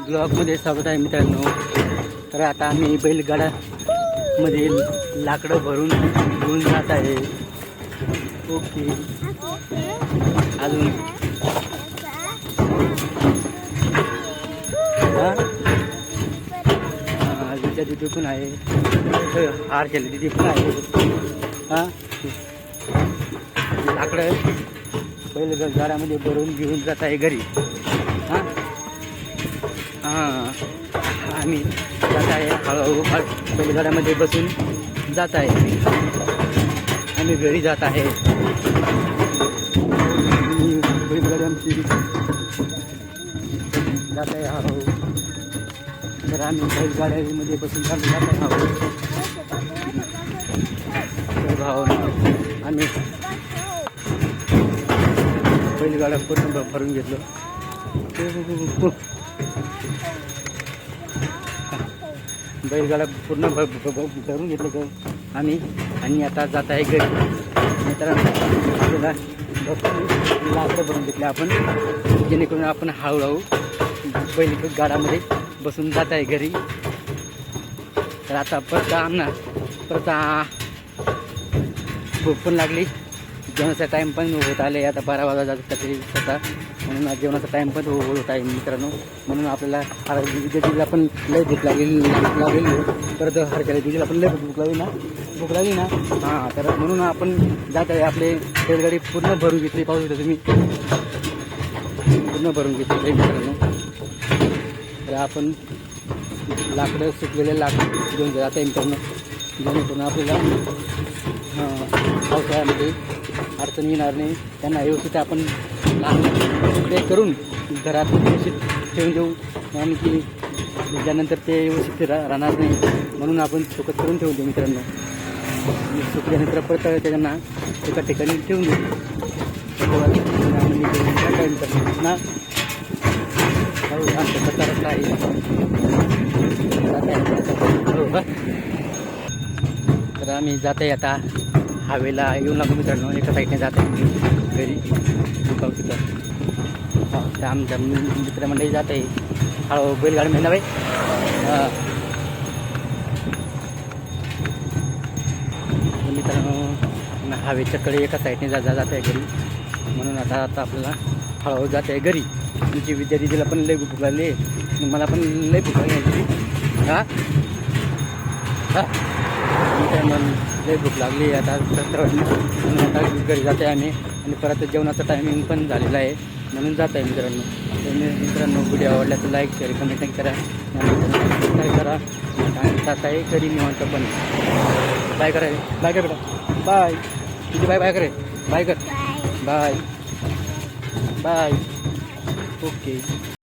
ब्लॉगमध्ये स्वागत आहे मित्रांनो. तर आता आम्ही बैलगाड्यामध्ये लाकडं भरून घेऊन जात आहे. ओके. अजून. हा? तिथे दिदी पण आहे. हो, हार केले दिदी पण आहे. हां? लाकडं बैलगाड्यामध्ये भरून घेऊन जात आहे घरी. हां. आम्ही जात आहे. हळूहळू बैलगाड्यामध्ये बसून जात आहे. आम्ही घरी जात आहे. आणि बैलगाडी आमची जात आहे हळूहळू तर आम्ही बैलगाड्यामध्ये बसून चालू जात आहे हळूहळू आम्ही बैलगाड्या पूर्ण भरून घेतलं. बैलगाडा पूर्ण भ- भरून घेतलं गहू आम्ही आणि आता जात आहे घरी. मित्रांनो आपल्याला भरपूर लाकडं भरून घेतले आपण. जेणेकरून आपण हळूहळू बैल गाडामध्ये बसून जात आहे घरी. तर आता परत आम्हाला परत भूक पण लागली. जेवणाचा टाईम पण होत आले आता बारा वाजा जात तरी आता म्हणून आज जेवणाचा टाईम पण हो- होत आहे मित्रांनो. म्हणून आपल्याला हर दिदीला पण लय भूक लागलेली लागलेली परत हरक्याला दिदीला पण लय भूक लागली ना. भूक लागली ना? हां तर म्हणून आपण जात आहे. आपले रेलगाडी पूर्ण भरून घेतली. पाहू शकता तुम्ही. पूर्ण भरून घेतली मित्रांनो. तर आपण लाकडं सुकलेले लाकडं घेऊन जात आहे मित्रांनो. जेणेकरून आपल्याला. पावसाळ्यामध्ये अडचण येणार नाही. त्यांना व्यवस्थित आपण लहान तुकडे करून घरात व्यवस्थित ठेवून देऊ. आणि की त्यानंतर ते व्यवस्थित रा राहणार नाही. म्हणून आपण सुकत करून ठेवून देऊ मित्रांनो. सुकल्यानंतर परत त्यांना एका ठिकाणी ठेवून देऊ. मित्रांना ना? हो, आमचा कच्चा रस्ता आहे. तर आम्ही जाते आता हवेला येऊन लागलो मित्रांनो एका साईडने जाते घरी. पाहू तिथं तर आमच्या मित्रमंडळी जात आहे हळू बैलगाडी महिना बाई. मित्रांनो हवेच्या हवेच्याकडे एका साईडने जा जा- जात आहे घरी. म्हणून आता आता आपल्याला हळूहळू जात आहे घरी. तुमची विद्या दिदीला पण लय भूक लागली. मला पण लय भूक लागली. हां? मित्रांनो लय भूक लागली आता म्हणून आता घरी जाते आम्ही. आणि परत जेवणाचं टायमिंग पण झालेलं आहे. म्हणून जात आहे मित्रांनो. तर मी- मित्रांनो व्हिडिओ आवडला तर लाईक शेअर कमेंट करा. काय करा. आणि जात आहे घरी निवांत पण. बाय करा. बाय कर बेटा. बाय तुझी बाय बाय करे. बाय कर. Bye bye okay